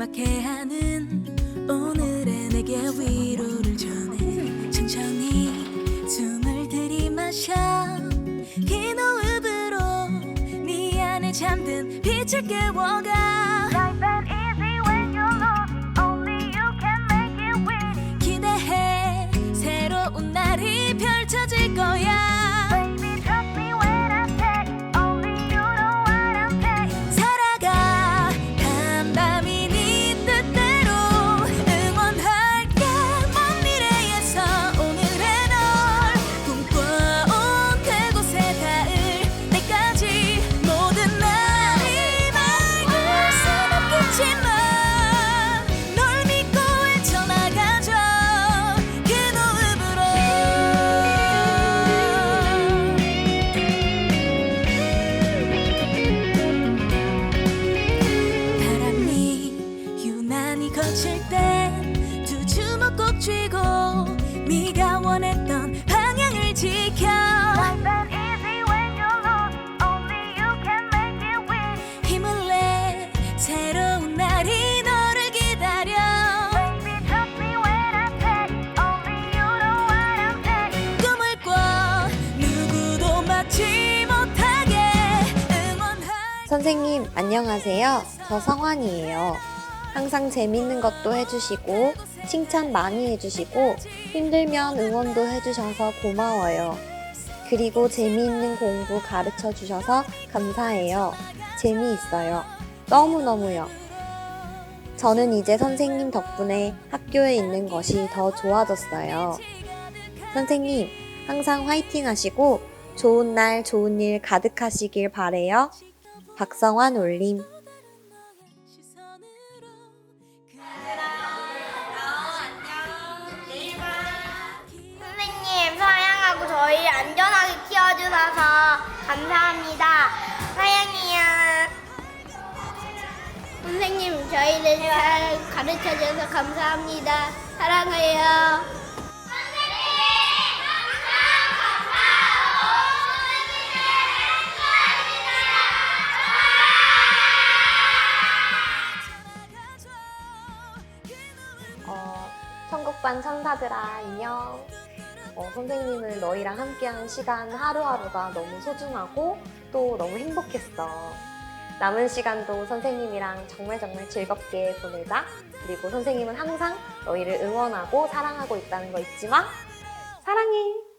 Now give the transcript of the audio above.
막막해 하는 오늘의 내게 위 잠든 빛을 깨워가 선생님, 안녕하세요. 저 성환이에요. 항상 재밌는 것도 해주시고, 칭찬 많이 해주시고, 힘들면 응원도 해주셔서 고마워요. 그리고 재미있는 공부 가르쳐 주셔서 감사해요. 재미있어요. 너무너무요. 저는 이제 선생님 덕분에 학교에 있는 것이 더 좋아졌어요. 선생님, 항상 화이팅 하시고, 좋은 날, 좋은 일 가득하시길 바래요. 박성환 올림. 선생님 사랑하고 저희 안전하게 키워주셔서 감사합니다. 사랑해요. 선생님 저희를 잘 가르쳐줘서 감사합니다. 사랑해요. 천국반 천사들아, 안녕. 어, 선생님을 너희랑 함께한 시간 하루하루가 너무 소중하고 또 너무 행복했어. 남은 시간도 선생님이랑 정말 정말 즐겁게 보내자. 그리고 선생님은 항상 너희를 응원하고 사랑하고 있다는 거 잊지 마. 사랑해.